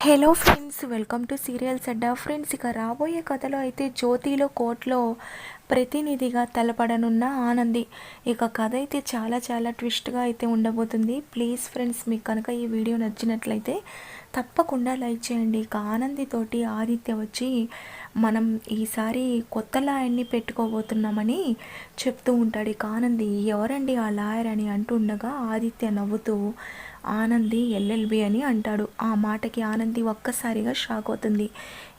Hello friends welcome to serials Adda friends ఇక రాబోయే కథలో అయితే జ్యోతిలో కోర్టులో ప్రతినిధిగా తలపడనున్న ఆనంది. ఇక కథ అయితే చాలా చాలా ట్విస్ట్గా అయితే ఉండబోతుంది. ప్లీజ్ ఫ్రెండ్స్ మీకు కనుక ఈ వీడియో నచ్చినట్లయితే తప్పకుండా లైక్ చేయండి. ఇక ఆనందితోటి ఆదిత్య వచ్చి మనం ఈసారి కొత్త లాయర్ని పెట్టుకోబోతున్నామని చెప్తూ ఉంటాడు. ఇక ఆనంది ఎవరండి ఆ లాయర్? అని అంటుండగా ఆదిత్య నవ్వుతూ ఆనంది ఎల్ఎల్బి అని అంటాడు. ఆ మాటకి ఆనంది ఒక్కసారిగా షాక్ అవుతుంది.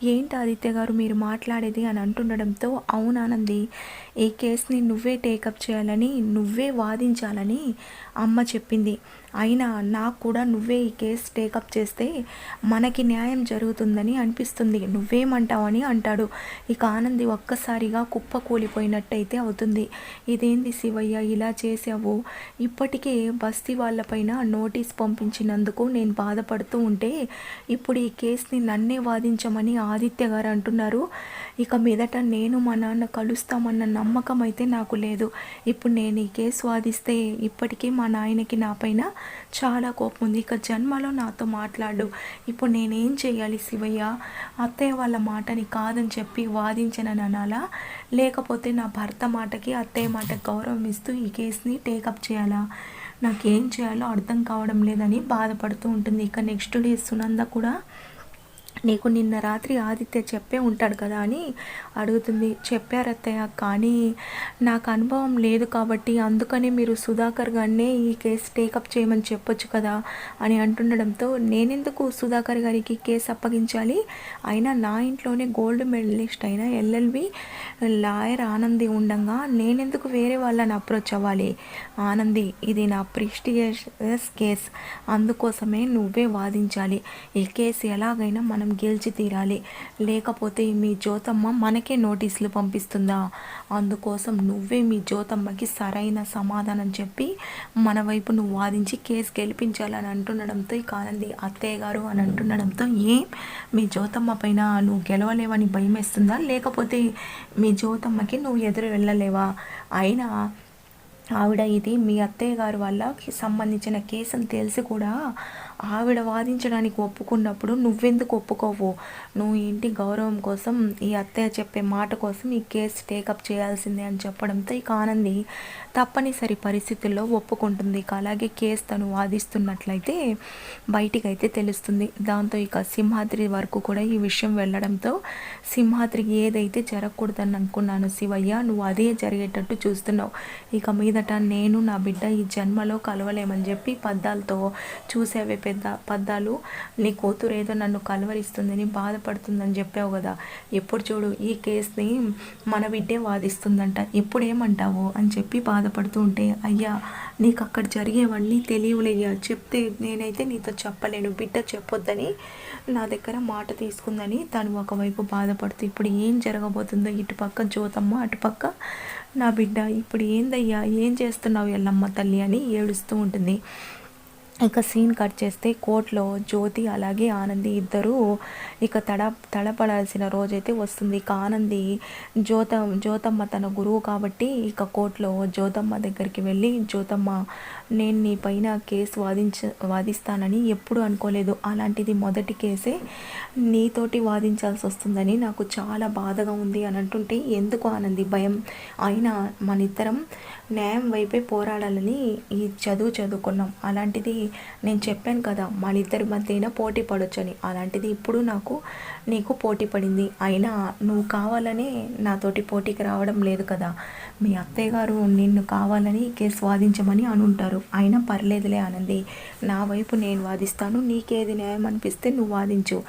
ఏంటి ఆదిత్య గారు మీరు మాట్లాడేది అని అంటుండడంతో అవును ఆనంది ఈ కేసుని నువ్వే టేకప్ చేయాలని నువ్వే వాదించాలని అమ్మ చెప్పింది. అయినా నాకు కూడా నువ్వే ఈ కేసు టేకప్ చేస్తే మనకి న్యాయం జరుగుతుందని అనిపిస్తుంది. నువ్వేమంటావని అంటాడు. ఇక ఆనంది ఒక్కసారిగా కుప్ప కూలిపోయినట్టయితే అవుతుంది. ఇదేంది శివయ్య ఇలా చేసావు? ఇప్పటికే బస్తీ వాళ్ళపైన నోటీస్ పంపించినందుకు నేను బాధపడుతూ ఉంటే ఇప్పుడు ఈ కేసుని నన్నే వాదించమని ఆదిత్య గారు అంటున్నారు. ఇక మీదట నేను మా నాన్న కలుస్తామన్న నమ్మకం అయితే నాకు లేదు. ఇప్పుడు నేను ఈ కేసు వాదిస్తే ఇప్పటికీ మా నాయనకి నాపైన చాలా కోపం ఉంది. ఇక జన్మలో నాతో మాట్లాడు. ఇప్పుడు నేనేం చేయాలి శివయ్య? అత్తయ్య వాళ్ళ మాటని కాదని చెప్పి వాదించనని అనాలా? లేకపోతే నా భర్త మాటకి అత్తయ్య మాట గౌరవం ఇస్తూ ఈ కేసుని టేకప్ చేయాలా? నాకేం చేయాలో అర్థం కావడం లేదని బాధపడుతూ ఉంటుంది. ఇక నెక్స్ట్ డే సునంద కూడా నీకు నిన్న రాత్రి ఆదిత్య చెప్పే ఉంటాడు కదా అని అడుగుతుంది. చెప్పారత్తయ్య కానీ నాకు అనుభవం లేదు కాబట్టి అందుకనే మీరు సుధాకర్ గారినే ఈ కేసు టేకప్ చేయమని చెప్పొచ్చు కదా అని అంటుండడంతో నేనెందుకు సుధాకర్ గారికి కేసు అప్పగించాలి? అయినా నా ఇంట్లోనే గోల్డ్ మెడలిస్ట్ అయిన ఎల్ఎల్బి లాయర్ ఆనంది ఉండగా నేనెందుకు వేరే వాళ్ళని అప్రోచ్ అవ్వాలి? ఆనంది ఇది నా ప్రిస్టిజియస్ కేస్. అందుకోసమే నువ్వే వాదించాలి. ఈ కేసు ఎలాగైనా మన మనం గెలిచి తీరాలి. లేకపోతే మీ జ్యోతమ్మ మనకే నోటీసులు పంపిస్తుందా? అందుకోసం నువ్వే మీ జ్యోతమ్మకి సరైన సమాధానం చెప్పి మన వైపు నువ్వు వాదించి కేసు గెలిపించాలని అంటుండడంతో ఇక ఆనంది అత్తయ్య గారు అని అంటుండడంతో ఏం? మీ జ్యోతమ్మ పైన నువ్వు గెలవలేవని భయం వేస్తుందా లేకపోతే మీ జ్యోతమ్మకి నువ్వు ఎదురు వెళ్ళలేవా? అయినా ఆవిడ ఇది మీ అత్తయ్య గారు వాళ్ళకి సంబంధించిన కేసుని తెలిసి కూడా ఆవిడ వాదించడానికి ఒప్పుకున్నప్పుడు నువ్వెందుకు ఒప్పుకోవు? నువ్వు ఇంటి గౌరవం కోసం ఈ అత్తయ్య చెప్పే మాట కోసం ఈ కేసు టేకప్ చేయాల్సిందే అని చెప్పడంతో ఇక ఆనంది తప్పనిసరి పరిస్థితుల్లో ఒప్పుకుంటుంది. ఇక అలాగే కేసు తను వాదిస్తున్నట్లయితే బయటికి అయితే తెలుస్తుంది. దాంతో ఇక సింహాద్రి వరకు కూడా ఈ విషయం వెళ్ళడంతో సింహాద్రికి ఏదైతే జరగకూడదని అనుకున్నాను శివయ్య నువ్వు అదే జరిగేటట్టు చూస్తున్నావు. ఇక మీదట నేను నా బిడ్డ ఈ జన్మలో కలవలేమని చెప్పి పద్దాలతో చూసేవే పెద్ద పద్దాలు నీ కూతురు ఏదో నన్ను కలవరిస్తుందని బాధపడుతుందని చెప్పావు కదా. ఎప్పుడు చూడు ఈ కేసుని మన బిడ్డే వాదిస్తుందంట. ఇప్పుడేమంటావు? అని చెప్పి బాధపడుతూ ఉంటే అయ్యా నీకు అక్కడ జరిగేవన్నీ తెలియలేయ్యా చెప్తే నేనైతే నీతో చెప్పలేను. బిడ్డ చెప్పొద్దని నా దగ్గర మాట తీసుకుందని తను ఒకవైపు బాధపడుతూ ఇప్పుడు ఏం జరగబోతుందో ఇటుపక్క జ్యోతమ్మ అటుపక్క నా బిడ్డ. ఇప్పుడు ఏందయ్యా? ఏం చేస్తున్నావు ఎల్లమ్మ తల్లి? అని ఏడుస్తూ ఉంటుంది. ఇక సీన్ కట్ చేస్తే కోర్టులో జ్యోతి అలాగే ఆనంది ఇద్దరు ఇక తడ తడపడాల్సిన రోజైతే వస్తుంది. ఇక ఆనంది జ్యోత జ్యోతమ్మ తన గురువు కాబట్టి ఇక కోర్టులో జ్యోతమ్మ దగ్గరికి వెళ్ళి జ్యోతమ్మ నేను నీ పైన కేసు వాదించ వాదిస్తానని ఎప్పుడు అనుకోలేదు. అలాంటిది మొదటి కేసే నీతోటి వాదించాల్సి వస్తుందని నాకు చాలా బాధగా ఉంది అని అంటుంటే ఎందుకు ఆనంది భయం? అయినా మన ఇద్దరం న్యాయం వైపే పోరాడాలని ఈ చదువు చదువుకున్నాం. అలాంటిది నేను చెప్పాను కదా మన మధ్యన పోటీ పడొచ్చని. అలాంటిది ఇప్పుడు నాకు నీకు పోటీ పడింది. అయినా నువ్వు కావాలనే నాతోటి పోటీకి రావడం లేదు కదా. మీ అత్తయ్య గారు నిన్ను కావాలని కేసు వాదించమని అనుంటారు. అయినా పర్లేదులే ఆనంది. నా వైపు నేను వాదిస్తాను. నీకేది న్యాయం అనిపిస్తే నువ్వు వాదించు.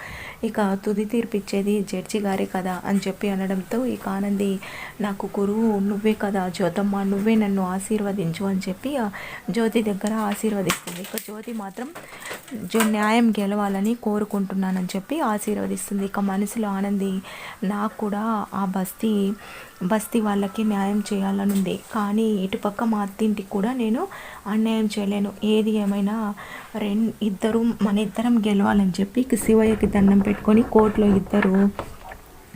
ఇక తుది తీర్పిచ్చేది జడ్జి గారే కదా అని చెప్పి అనడంతో ఇక ఆనంది నాకు గురువు నువ్వే కదా జ్యోతమ్మ నువ్వే నన్ను ఆశీర్వదించు అని చెప్పి జ్యోతి దగ్గర ఆశీర్వదిస్తుంది. ఇక జ్యోతి మాత్రం జో న్యాయం గెలవాలని కోరుకుంటున్నానని చెప్పి ఆశీర్వదిస్తుంది. ఇక మనసులో ఆనంది నాకు కూడా ఆ బస్తీ బస్తీ వాళ్ళకి న్యాయం చేయాలని ఉంది. కానీ ఇటుపక్క మా అత్తింటికి కూడా నేను అన్యాయం చేయలేను. ఏది ఏమైనా రెండు ఇద్దరు మన ఇద్దరం గెలవాలని చెప్పి శివయ్యకి దండం పెట్టుకొని కోర్టులో ఇద్దరు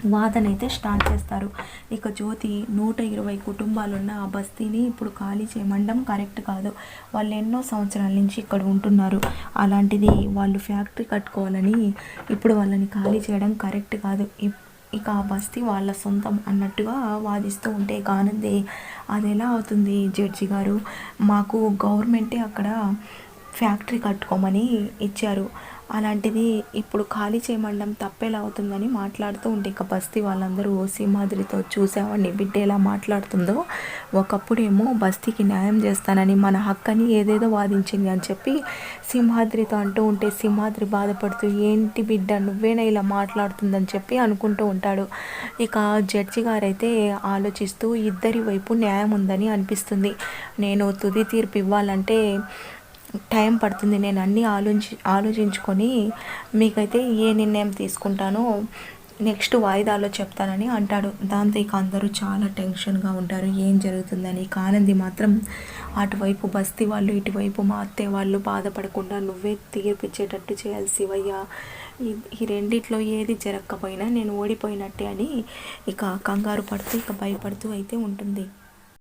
వాదన అయితే స్టార్ట్ చేస్తారు. ఇక జ్యోతి నూట ఇరవై కుటుంబాలున్న ఆ బస్తీని ఇప్పుడు ఖాళీ చేయమండం కరెక్ట్ కాదు. వాళ్ళు ఎన్నో సంవత్సరాల నుంచి ఇక్కడ ఉంటున్నారు. అలాంటిది వాళ్ళు ఫ్యాక్టరీ కట్టుకోవాలని ఇప్పుడు వాళ్ళని ఖాళీ చేయడం కరెక్ట్ కాదు. ఇప్- ఇక ఆ బస్తీ వాళ్ళ సొంతం అన్నట్టుగా వాదిస్తూ ఉంటే కానుంది అది ఎలా అవుతుంది జడ్జి గారు? మాకు గవర్నమెంటే అక్కడ ఫ్యాక్టరీ కట్టుకోమని ఇచ్చారు. అలాంటిది ఇప్పుడు ఖాళీ చేయమండం తప్పేలా అవుతుందని మాట్లాడుతూ ఉంటే ఇక బస్తీ వాళ్ళందరూ సింహాద్రితో చూసావని బిడ్డ ఎలా మాట్లాడుతుందో ఒకప్పుడేమో బస్తీకి న్యాయం చేస్తానని మన హక్కని ఏదేదో వాదించింది అని చెప్పి సింహాద్రితో అంటూ ఉంటే సింహాద్రి బాధపడుతూ ఏంటి బిడ్డ నువ్వేనా ఇలా మాట్లాడుతుందని చెప్పి అనుకుంటూ ఉంటాడు. ఇక జడ్జి గారైతే ఆలోచిస్తూ ఇద్దరి వైపు న్యాయం ఉందని అనిపిస్తుంది. నేను తుది తీర్పు ఇవ్వాలంటే టైం పడుతుంది. నేను అన్నీ ఆలోచి ఆలోచించుకొని మీకైతే ఏ నిర్ణయం తీసుకుంటానో నెక్స్ట్ వాయిదాలో చెప్తానని అంటాడు. దాంతో ఇక అందరూ చాలా టెన్షన్గా ఉంటారు. ఏం జరుగుతుందని కానంది మాత్రం అటువైపు బస్తీ వాళ్ళు ఇటువైపు మా అత్తయ్య వాళ్ళు బాధపడకుండా నువ్వే తీర్పిచ్చేటట్టు చేయాలి శివయ్య. ఈ- ఈ రెండిట్లో ఏది జరగకపోయినా నేను ఓడిపోయినట్టే అని ఇక కంగారు పడుతూ ఇక భయపడుతూ అయితే ఉంటుంది.